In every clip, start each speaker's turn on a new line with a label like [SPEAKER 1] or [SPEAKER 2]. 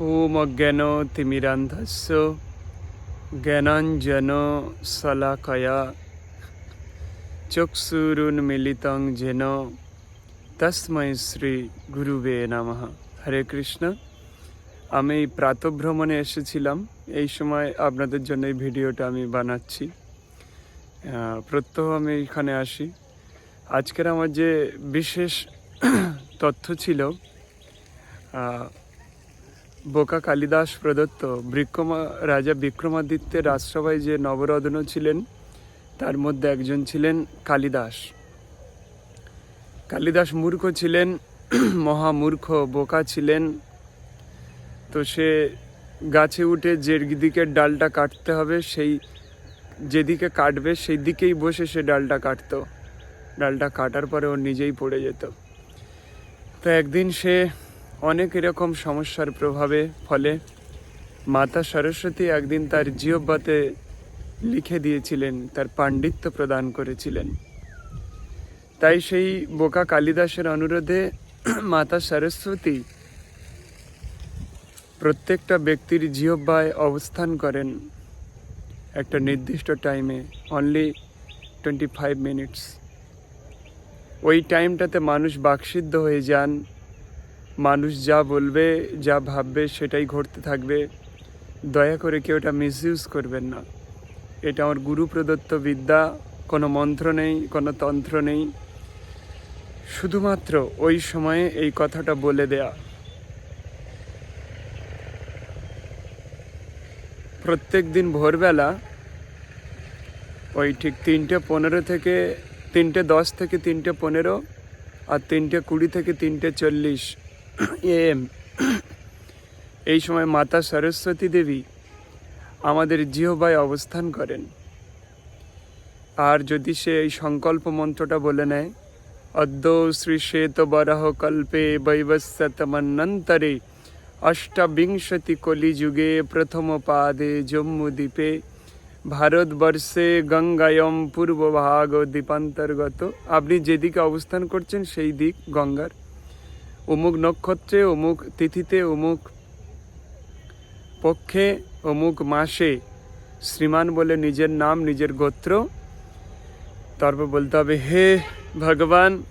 [SPEAKER 1] ওম অজ্ঞান তিমিরান্ধস্য জ্ঞানাঞ্জন শলাকয়া চক্ষুরুন্মিলিতং যেন তস্মৈ শ্রী গুরুবে নমঃ হরে কৃষ্ণ আমি প্রাতভ্রমণে এসেছিলাম। এই সময় আপনাদের জন্য এই ভিডিওটা আমি বানাচ্ছি। প্রত্যহ আমি এখানে আসি। আজকের আমার যে বিশেষ তথ্য ছিল বোকা কালিদাস প্রদত্ত বিক্রমা রাজা বিক্রমাদিত্যের রাজসভায় যে নবরত্ন ছিলেন, তার মধ্যে একজন ছিলেন কালিদাস। কালিদাস মূর্খ ছিলেন, মহামূর্খ, বোকা ছিলেন। তো সে গাছে উঠে যে দিকের ডালটা কাটতে হবে, সেই যেদিকে কাটবে, সেই দিকেই বসে সে ডালটা কাটতো। ডালটা কাটার পরে ও নিজেই পড়ে যেত। তো একদিন সে অনেক এরকম সমস্যার প্রভাবে ফলে মাতা সরস্বতী একদিন তার জিহ্বাতে লিখে দিয়েছিলেন, তার পাণ্ডিত্য প্রদান করেছিলেন। তাই সেই বোকা কালিদাসের অনুরোধে মাতা সরস্বতী প্রত্যেকটা ব্যক্তির জিহব্বায় অবস্থান করেন একটা নির্দিষ্ট টাইমে অনলি টোয়েন্টি ফাইভ মিনিটস ওই টাইমটাতে মানুষ বাকসিদ্ধ হয়ে যান মানুষ যা বলবে, যা ভাববে, সেটাই ঘটতে থাকবে। দয়া করে কেউ এটা মিসইউজ করবেন না। এটা আমার গুরু প্রদত্ত বিদ্যা, কোনো মন্ত্র নেই, কোনো তন্ত্র নেই। শুধুমাত্র ওই সময়ে এই কথাটা বলে দেয়া। প্রত্যেক দিন ভোরবেলা ওই ঠিক তিনটে পনেরো থেকে, তিনটে দশ থেকে তিনটে পনেরো আর তিনটে কুড়ি থেকে তিনটে চল্লিশ এই সময় মাতা সরস্বতী দেবী আমাদের জিহবায় অবস্থান করেন। আর যদি সে এই সংকল্প মন্ত্রটা বলে নেয়, অদ্য শ্রী শ্বেত বরাহ কল্পে বৈবস্যতমন্নন্তরে অষ্টাবিংশতি কলিযুগে প্রথম পাদে জম্মুদ্বীপে ভারতবর্ষে গঙ্গায়ম পূর্বভাগ দ্বীপান্তর্গত। আপনি যেদিকে অবস্থান করছেন, সেই দিক গঙ্গার। অমুক নক্ষত্রে, অমুক তিথিতে, অমুক পক্ষে, অমুক মাসে। শ্রীমান বলে নিজের নাম, নিজের গোত্র। তারপর বলতে হবে, হে ভগবান,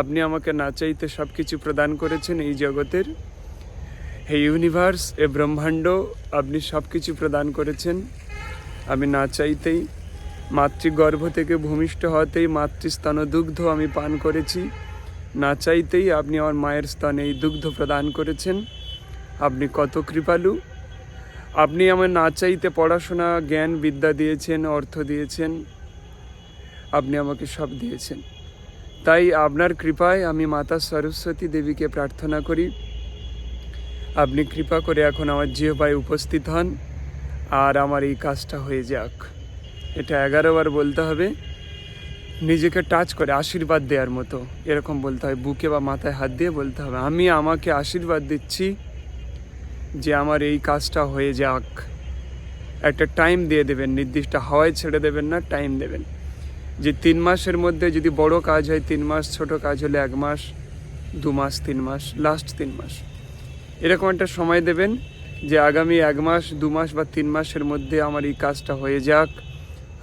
[SPEAKER 1] আপনি আমাকে না চাইতে সব কিছু প্রদান করেছেন এই জগতের। হে ইউনিভার্স এ ব্রহ্মাণ্ড, আপনি সব কিছু প্রদান করেছেন। আমি না চাইতেই মাতৃগর্ভ থেকে ভূমিষ্ঠ হতেই মাতৃস্তন দুগ্ধ আমি পান করেছি। না চাইতেই আপনি আমার মায়ের স্তনে এই দুগ্ধ প্রদান করেছেন। আপনি কত কৃপালু। আপনি আমার না চাইতে পড়াশোনা, জ্ঞান, বিদ্যা দিয়েছেন, অর্থ দিয়েছেন। আপনি আমাকে সব দিয়েছেন। তাই আপনার কৃপায় আমি মাতা সরস্বতী দেবীকে প্রার্থনা করি। আপনি কৃপা করে এখন আমার জিহবায় উপস্থিত হন। আর আমার এই কাজটা হয়ে যাক। এটা এগারো বার বলতে হবে। নিজেকে টাচ করে, আশীর্বাদ দেওয়ার মতো। এরকম বলতে হয়, বুকে বা মাথায় হাত দিয়ে বলতে হবে। আমি আমাকে আশীর্বাদ দিচ্ছি যে আমার এই কাজটা হয়ে যাক। একটা টাইম দিয়ে দেবেন, নির্দিষ্ট হাওয়ায় ছেড়ে দেবেন না টাইম দেবেন। যে তিন মাসের মধ্যে যদি বড় কাজ হয়, তিন মাস, ছোট কাজ হলে এক মাস, দু মাস, তিন মাস লাস্ট তিন মাস। এরকম একটা সময় দেবেন যে আগামী এক মাস, দু মাস বা তিন মাসের মধ্যে আমার এই কাজটা হয়ে যাক।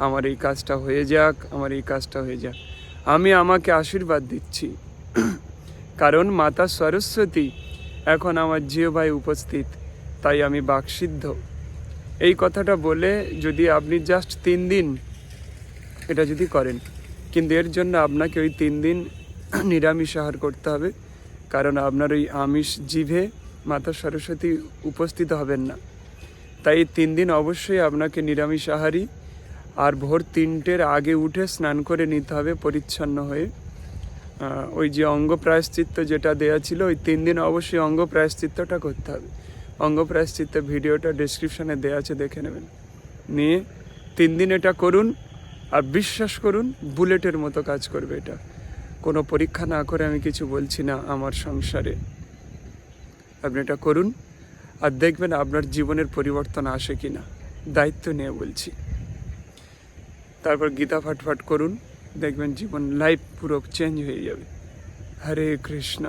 [SPEAKER 1] আমার এই কাজটা হয়ে যাক, আমার এই কাজটা হয়ে যাক। আমি আমাকে আশীর্বাদ দিচ্ছি। কারণ মাতা সরস্বতী এখন আমার জিও ভাই উপস্থিত, তাই আমি বাকসিদ্ধ। এই কথাটা বলে যদি আপনি জাস্ট তিন দিন এটা যদি করেন, কিন্তু এর জন্য আপনাকে ওই তিন দিন নিরামিষ আহার করতে হবে, কারণ আপনার ওই আমিষ জিভে মাতা সরস্বতী উপস্থিত হবেন না। তাই তিন দিন অবশ্যই আপনাকে নিরামিষ আহারই আর ভোর তিনটের আগে উঠে স্নান করে নিতে হবে পরিচ্ছন্ন হয়ে। ওই যে অঙ্গ প্রায়শ্চিত্ত যেটা দেয়া ছিল, ওই তিন দিন অবশ্যই অঙ্গ প্রায়শ্চিত্তটা করতে হবে। অঙ্গ প্রায়শ্চিত্ত ভিডিওটা ডিসক্রিপশানে দেওয়া আছে, দেখে নেবেন। নিয়ে তিন দিন এটা করুন আর বিশ্বাস করুন, বুলেটের মতো কাজ করবে এটা। কোনো পরীক্ষা না করে আমি কিছু বলছি না আমার সংসারে। আপনি এটা করুন আর দেখবেন আপনার জীবনের পরিবর্তন আসে কি না দায়িত্ব নিয়ে বলছি। তারপর গীতা ফাটফাট করুন দেখবেন জীবন লাইফ পুরো চেঞ্জ হয়ে যাবে। হরে কৃষ্ণ।